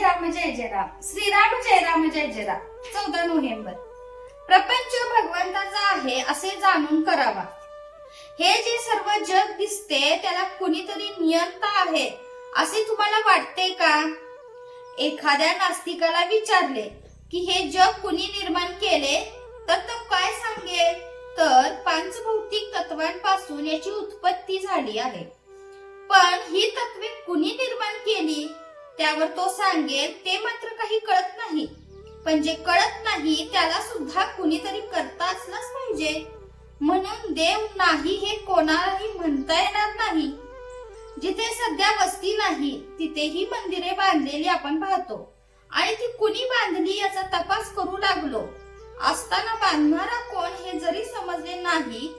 राम जय जय राम श्रीराम जय राम जय जय राम चौदा नोव्हेंबर. प्रपंच भगवंताचा आहे असे जाणून करावा. हे जे सर्व जग दिसते त्याला कुणीतरी नियंता आहे असे तुम्हाला वाटते का? एखाद्या नास्तिकाला विचारले की हे जग कुणी निर्माण केले तर तो काय सांगेल? तर पांचभौतिक तत्वांपासून याची उत्पत्ती झाली आहे. पण ही तत्वे कुणी निर्माण केली? त्यावर तो सांगेल ते मात्र काही कळत नाही. पण जे कळत नाही त्याला सुद्धा कुणीतरी करता असलाच पाहिजे. म्हणून देव नाही हे कोणालाही म्हणता येणार नाही. जिथे सध्या वस्ती नाही तिथेही मंदिरे बांधलेली आपण पाहतो. आणि ती कुणी बांधली याचा तपास करू लागलो. असताना बांधणारा कोण हे जरी समजले नाही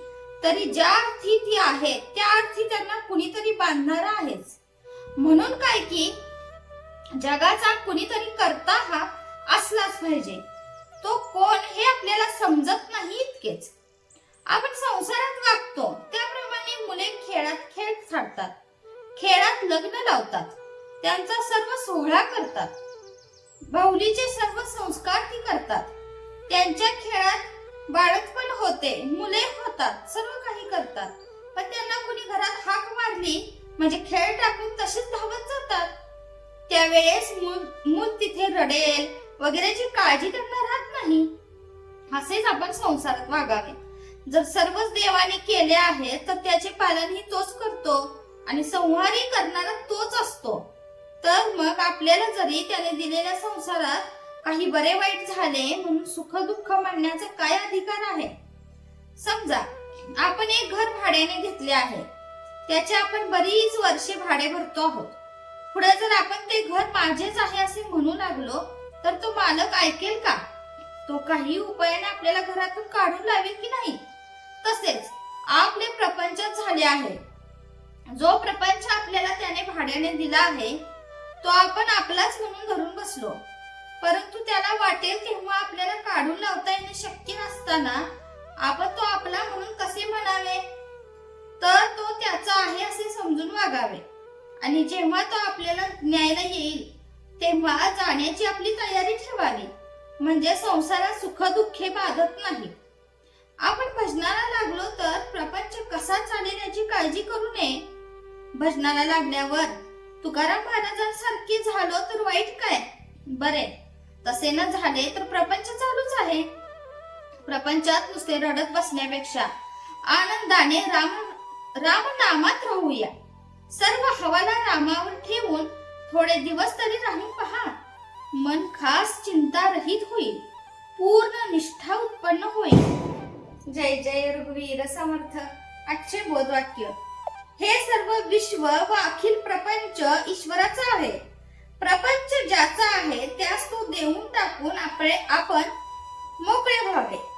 तरी ज्या अर्थी ती आहे त्या अर्थी त्यांना कुणीतरी बांधणारा आहेच. म्हणून काय की जगाचा कुणीतरी करता हा असलाच पाहिजे. तो कोण हे आपल्याला समजत नाही इतकेच. आपण संसारात वागतो त्याप्रमाणे मुले खेळात खेळ साडतात खेळात लग्न लावतात. त्यांचा सर्व सोहळा करतात. बाहुलीचे सर्व संस्कार ती करतात. त्यांच्या खेळात बाळकपण होते मुले होतात सर्व काही करतात. पण त्यांना कुणी घरात हाक मारली म्हणजे खेळ टाकून तसेच धावत त्यावेळेस मूल मूल तिथे रडेल वगैरेची काळजी त्यांना राहत नाही? असेच आपण संसारात वागावे. जर सर्वच देवाने केले आहे तर त्याचे पालनही तोच करतो आणि संहारही करणारा तोच असतो. तर मग आपल्याला जरी त्याने दिलेल्या संसारात काही बरे वाईट झाले म्हणून सुख दुःख मांडण्याचा काय अधिकार आहे? समजा आपण एक घर भाड्याने घेतले आहे. त्याचे आपण बरीच वर्षे भाडे भरतो आहोत. पुढे जर आपण ते घर माझेच आहे असे म्हणू लागलो तर तो मालक ऐकेल का? तो काही उपायाने आपल्याला घरातून काढून लावेल की नाही? तसेच आपले प्रपंच झाले आहे. जो प्रपंच आपल्याला त्याने भाड्याने दिला आहे तो आपण आपलाच म्हणून धरून बसलो. परंतु त्याला वाटेल तेव्हा आपल्याला काढून लावता येणे शक्य नसताना आपण तो आपला म्हणून कसे म्हणावे? तर तो त्याचा आहे असे समजून वागावे. आणि जेव्हा तो आपल्याला न्यायला येईल तेव्हा जाण्याची आपली तयारी ठेवावी. म्हणजे संसारात सुख दुःखे बाधत नाही. आपण भजनाला लागलो तर प्रपंच कसा चालेल याची काळजी करू नये? भजनाला लागल्यावर तुकाराम महाराजांसारखी झालो तर वाईट काय? बरे तसे न झाले तर प्रपंच चालूच आहे. प्रपंचात नुसते रडत बसण्यापेक्षा आनंदाने राम राम नामात राहूया. सर्व हवाला रामावर ठेवून थोडे दिवस तरी राहून पहा. मन खास चिंता रहित होईल. पूर्ण निष्ठा उत्पन्न होईल. जय जय रघुवीर समर्थ. आजचे बोधवाक्य. हे सर्व विश्व व अखिल प्रपंच ईश्वराचा आहे. प्रपंच ज्याचा आहे त्यास तो देऊन टाकून आपले आपण मोकळे व्हावे.